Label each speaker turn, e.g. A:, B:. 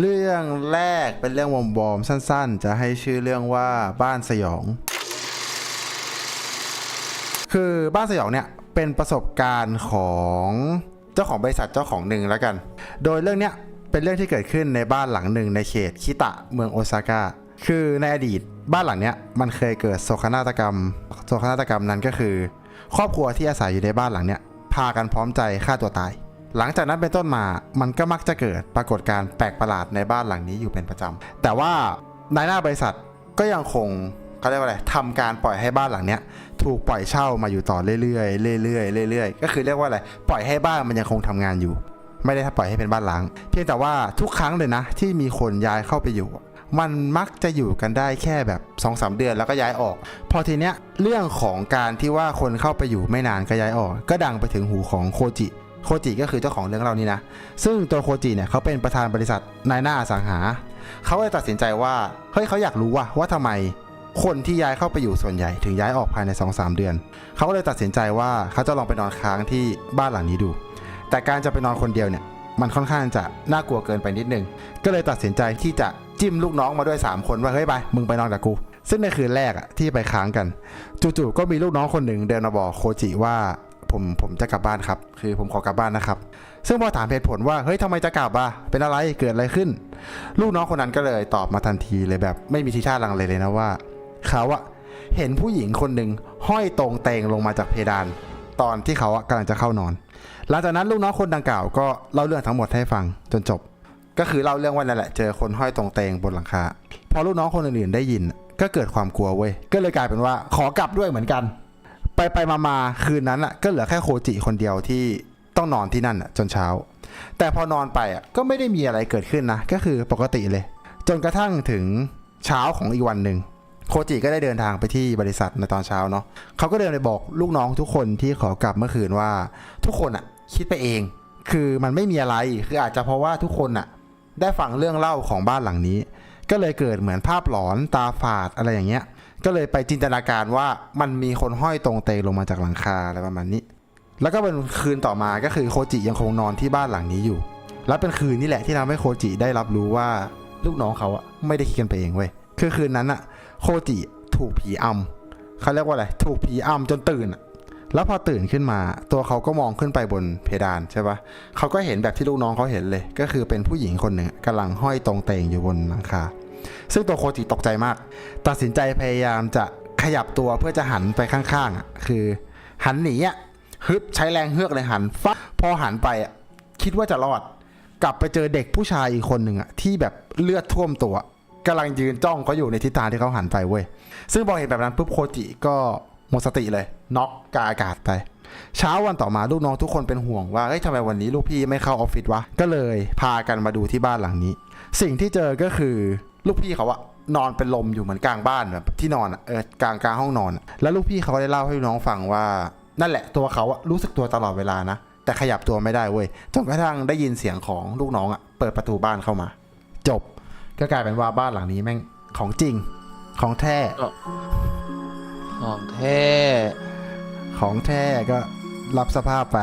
A: เรื่องแรกเป็นเรื่องวอมบอมๆสั้นๆ จะให้ชื่อเรื่องว่าบ้านสยอง คือบ้านสยองเนี่ยเป็นประสบการณ์ของเจ้าของบริษัทเจ้าของหนึ่งแล้วกัน โดยเรื่องเนี้ยเป็นเรื่องที่เกิดขึ้นในบ้านหลังหนึ่งในเขตคิตะเมืองโอซาก้าคือในอดีตบ้านหลังเนี้ยมันเคยเกิดโศกนาฏกรรมโศกนาฏกรรมนั้นก็คือ ครอบครัวที่อาศัยอยู่ในบ้านหลังเนี้ยพากันพร้อมใจฆ่าตัวตาย หลังจากนั้นเป็นต้นมามันก็มักจะเกิดปรากฏการณ์แปลกประหลาดในบ้านหลังนี้อยู่เป็นประจำแต่ว่านายหน้าบริษัทก็ยังคงเขาเรียกว่าอะไรทำการปล่อยให้บ้านหลังเนี้ยถูกปล่อยเช่ามาอยู่ต่อเรื่อยๆเรื่อยๆเรื่อยๆก็คือเรียกว่าอะไรปล่อยให้บ้านมันยังคงทำงานอยู่ ไม่ได้ปล่อยให้เป็นบ้านล้าง เพียงแต่ว่าทุกครั้งเลยนะ ที่มีคนย้ายเข้าไปอยู่ มันมักจะอยู่กันได้แค่แบบ2อสเดือนแล้วก็ย้ายออก พอทีเนี้ยเรื่องของการที่ว่าคนเข้าไปอยู่ไม่นานก็ย้ายออก ก็ดังไปถึงหูของโคจิ โคจิก็คือเจ้าของเรื่องเรานี่นะ ซึ่งตัวโคจิเนี่ยเขาเป็นประธานบริษัทนายหน้าอสังหา เขาเลยตัดสินใจว่า เฮ้ยเขาอยากรู้ว่าว่าทำไมคนที่ย้ายเข้าไปอยู่ส่วนใหญ่ถึงย้ายออกภายใน 2-3 เดือน เขาก็เลยตัดสินใจว่าเขาจะลองไปนอนค้างที่บ้านหลังนี้ดู แต่การจะไปนอนคนเดียวเนี่ย มันค่อนข้างจะน่ากลัวเกินไปนิดนึง ก็เลยตัดสินใจที่จะจิ้มลูกน้องมาด้วย 3 คนว่าเฮ้ยไปมึงไปนอนกับกู ซึ่งในคืนแรกอะที่ไปค้างกัน จู่ๆก็มีลูกน้องคนหนึ่งเดินมาบอกโคจิว่า ผมผมจะกลับบ้านครับ คือผมขอกลับบ้านนะครับ ซึ่งพอถามเหตุผลว่าเฮ้ยทำไมจะกลับอะเป็นอะไรเกิดอะไรขึ้น ลูกน้องคนนั้นก็เลยตอบมาทันทีเลยแบบไม่มีทีท่าลังเลเลยนะว่าเขาอะเห็นผู้หญิงคนหนึ่งห้อยตรงเตงลงมาจากเพดาน ตอนที่เขาอะกำลังจะเข้านอน หลังจากนั้นลูกน้องคนดังกล่าวก็เล่าเรื่องทั้งหมดให้ฟังจนจบ ก็คือเล่าเรื่องว่านั่นแหละเจอคนห้อยตรงเตงบนหลังคาพอลูกน้องคนอื่นๆได้ยิน ก็เกิดความกลัวเว้ยก็เลยกลายเป็นว่าขอกลับด้วยเหมือนกัน ไปไปมามาคืนนั้นอะก็เหลือแค่โคจิคนเดียวที่ต้องนอนที่นั่นอะจนเช้า แต่พอนอนไปอะก็ไม่ได้มีอะไรเกิดขึ้นนะ ก็คือปกติเลย จนกระทั่งถึงเช้าของอีกวันหนึ่งโคจิก็ได้เดินทางไปที่บริษัทในตอนเช้าเนาะเขาก็เดินไปบอกลูกน้องทุกคนที่ขอกลับเมื่อคืนว่า ทุกคนอะ คิดไปเอง คือมันไม่มีอะไรคืออาจจะเพราะว่าทุกคนอะ ได้ฟังเรื่องเล่าของบ้านหลังนี้ ก็เลยเกิดเหมือนภาพหลอนตาฝาดอะไรอย่างเงี้ย ก็เลยไปจินตนาการว่ามันมีคนห้อยตรงเตงลงมาจากหลังคาอะไรประมาณนี้ แล้วก็เป็นคืนต่อมาก็คือโคจิยังคงนอนที่บ้านหลังนี้อยู่ แล้วเป็นคืนนี่แหละที่ทำให้โคจิได้รับรู้ว่าลูกน้องเขาอะไม่ได้คิดกันไปเองเว้ยคือคืนนั้นอะโคจิถูกผีอำเขาเรียกว่าอะไรถูกผีอำจนตื่นแล้วพอตื่นขึ้นมา ตัวเขาก็มองขึ้นไปบนเพดานใช่ปะเขาก็เห็นแบบที่ลูกน้องเขาเห็นเลย ก็คือเป็นผู้หญิงคนหนึ่งกำลังห้อยตรงเตงอยู่บนหลังคา ซึ่งตัวโคจิตกใจมาก ตัดสินใจพยายามจะขยับตัวเพื่อจะหันไปข้างๆคือ หันหนีอะฮึบใช้แรงเฮือกเลยหันฟับพอหันไปอะคิดว่าจะรอด กลับไปเจอเด็กผู้ชายอีกคนหนึ่งอะที่แบบเลือดท่วมตัวกำลังยืนจ้องเขาอยู่ในทิศทางที่เขาหันไปเว้ย ซึ่งพอเห็นแบบนั้นปุ๊บโคจิก็หมดสติเลย น็อกกาอากาศไป เช้าวันต่อมาลูกน้องทุกคนเป็นห่วงว่าเฮ้ยทำไมวันนี้ลูกพี่ไม่เข้าออฟฟิศวะ ก็เลยพากันมาดูที่บ้านหลังนี้ สิ่งที่เจอก็คือ ลูกพี่เขาอะนอนเป็นลมอยู่เหมือนกลางบ้านแบบที่นอนอะเออกลางกลางห้องนอนอะแล้วลูกพี่เขาก็ได้เล่าให้น้องฟังว่า นั่นแหละตัวเขาอะรู้สึกตัวตลอดเวลานะ แต่ขยับตัวไม่ได้เว้ยจนกระทั่งได้ยินเสียงของลูกน้องอะเปิดประตูบ้านเข้ามา จบ ก็กลายเป็นว่าบ้านหลังนี้แม่งของจริง ของแท้
B: ของแท้
A: ของแท้ก็รับสภาพไป